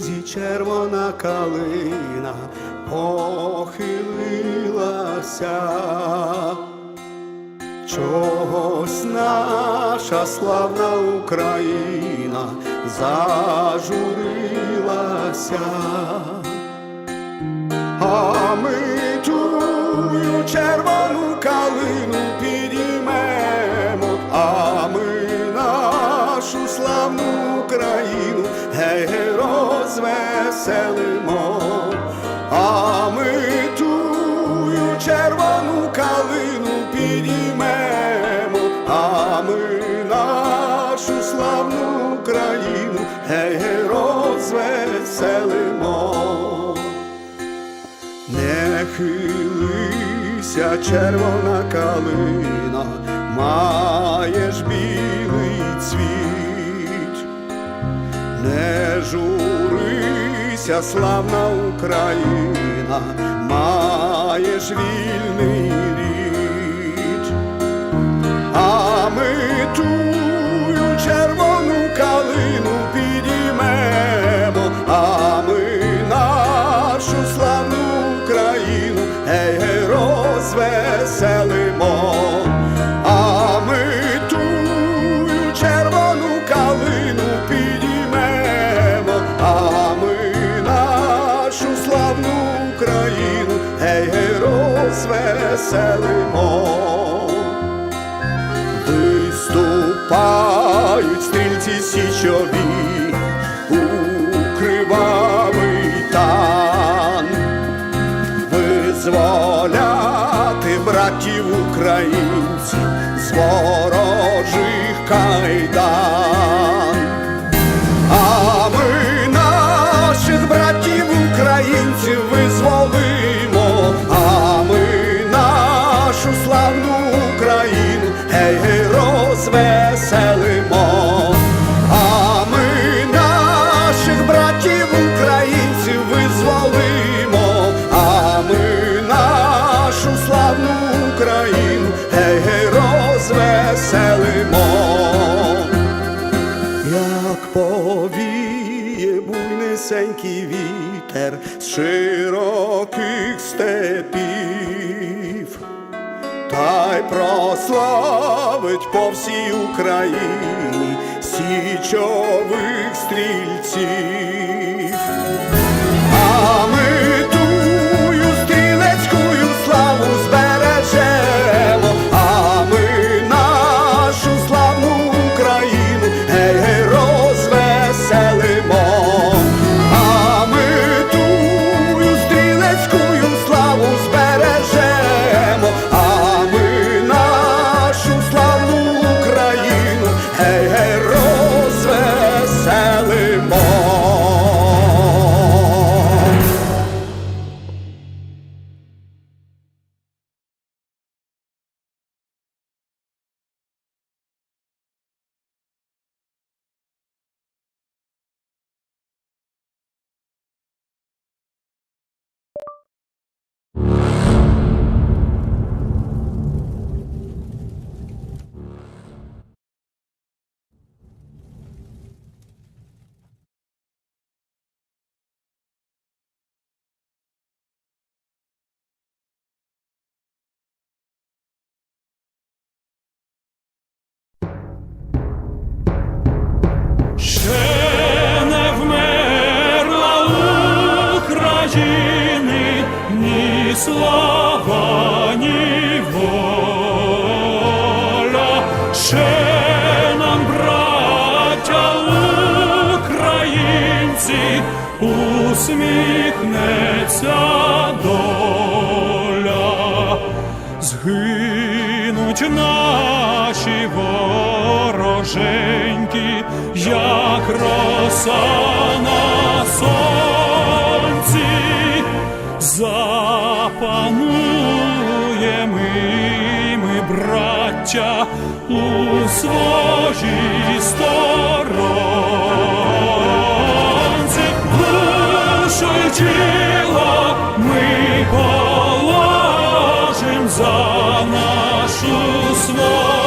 лузі червона калина похилилася. Чогось наша славна Україна зажурилася, а ми тую червону розвеселимо, а ми тую червону калину підіймемо, а ми нашу славну Україну розвеселимо. Не хилися, червона калина, маєш білий цвіт, не журися, славна Україна, маєш вільний розвеселимо. Виступають стрільці січові у кривавий тан, визволяти братів українців з ворожих кайдан. Розвеселимо, а ми наших братів українців визволимо, а ми нашу славну Україну гей гей розвеселимо. Як повіє буйнисенький вітер з широких степів, та й прославить по всій Україні січових стрільців. Ще не вмерла України. Ще нам, браття українці, усміхнеться доля. Згинуть наші вороженьки, як роса на сонці, запануємо ми, браття, у своїй сторонці, душу й тіло ми положим за нашу свободу